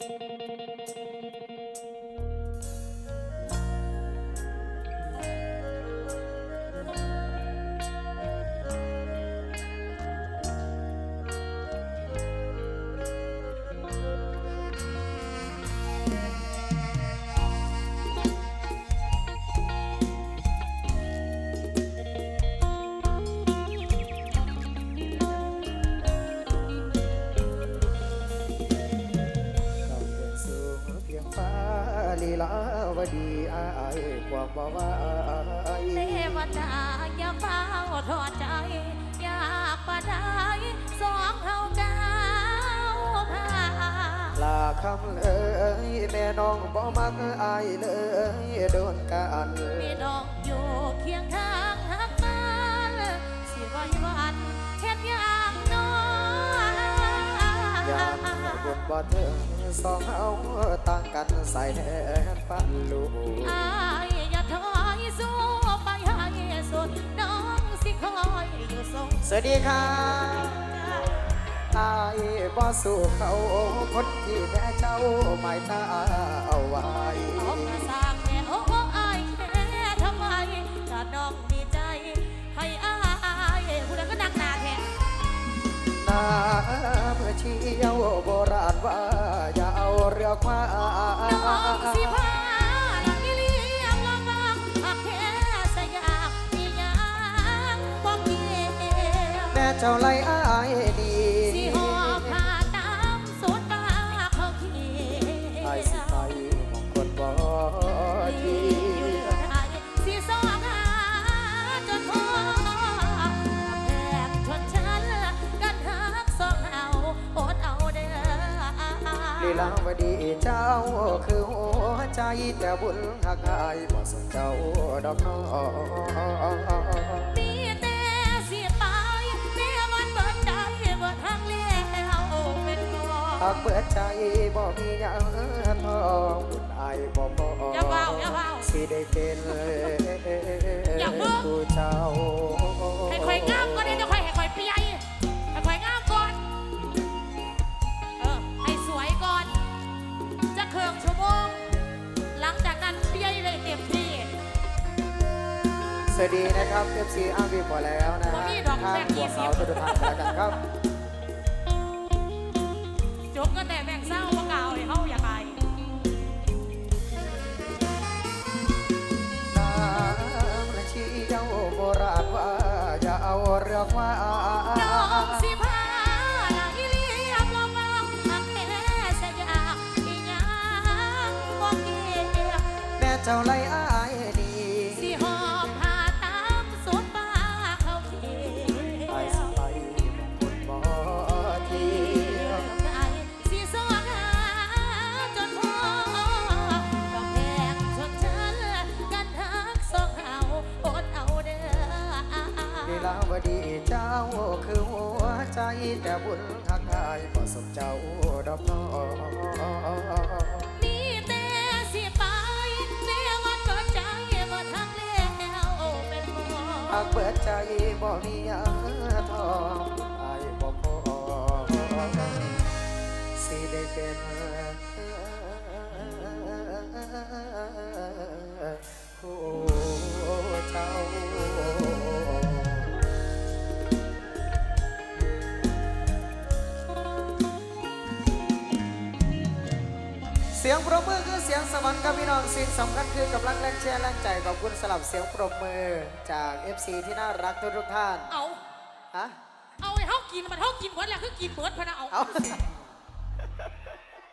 กาวดีอายความบ่ว่าเทวดาอย่าเฝ้าทอดใจ อยากปะได้สองเฮาก้าวผ่านลาคำเลยแม่น้องบ่มักอายเลยโดนกัน บนบ่เถิงสองเฮาต่างกันใส่แทนปันลูกอายอย่าถอยสู้ไปให้สุดน้องสิคอยอยู่ทรงสวัสดีครับอายบ่สู้เขาคนที่แม่เจ้าหมายตา ว่าอย่าเอาเรือคว้าน้องสิพาลังกิเลียงลองบางหักแค่สยามมียางบอกเกี่ยวแม่เจ้าไล่ ลาวดีเจ้าคือหัวใจแต่บุญหักอายบ่สนเจ้าดอกน้อหากเปิดใจบ่มีหยังทองบุญอายบ่พออย่าเว้าอย่าเว้าสิได้เป็นอย่าเพิ่งผู้เจ้า สวัสดีนะครับ FC อ้างวีพอแล้วนะบ่มีดอกทางแบ่งหัว20เขาทุกท่านแล้วกันครับจบกันแต่แบ่งเศร้าพวกเก่าเลยเฮาอย่าไปน้ำและเชี่ยวโบราณว่าอย่าเอาเรือคว้าน้องสิพาลาอีเลียมลองมองทำแค่สยามอีหยังบ่เกี่ยวแม่เจ้าไล่อา ดีเจ้าคือหัวใจแต่บุญหักอายบ่สมเจ้าดอกน้องมีแต่สิไปเสียวันเปิดใจเมื่อทางแล้วเป็นบ่หากเปิดใจบ่มีหยังทองอายบ่พอสิได้เป็น เสียงปรบมือคือเสียงสวรรค์ครับพี่น้องสิ่งสำคัญคือกำลังแรงเชียร์แรงใจขอบคุณสลับเสียงปรบมือจาก FC ที่น่ารักทุกๆท่านเอาฮะเอาไอ้เฮากินมันเฮากินเบิดแล้วคือกินเบิดพะนะเอา เอา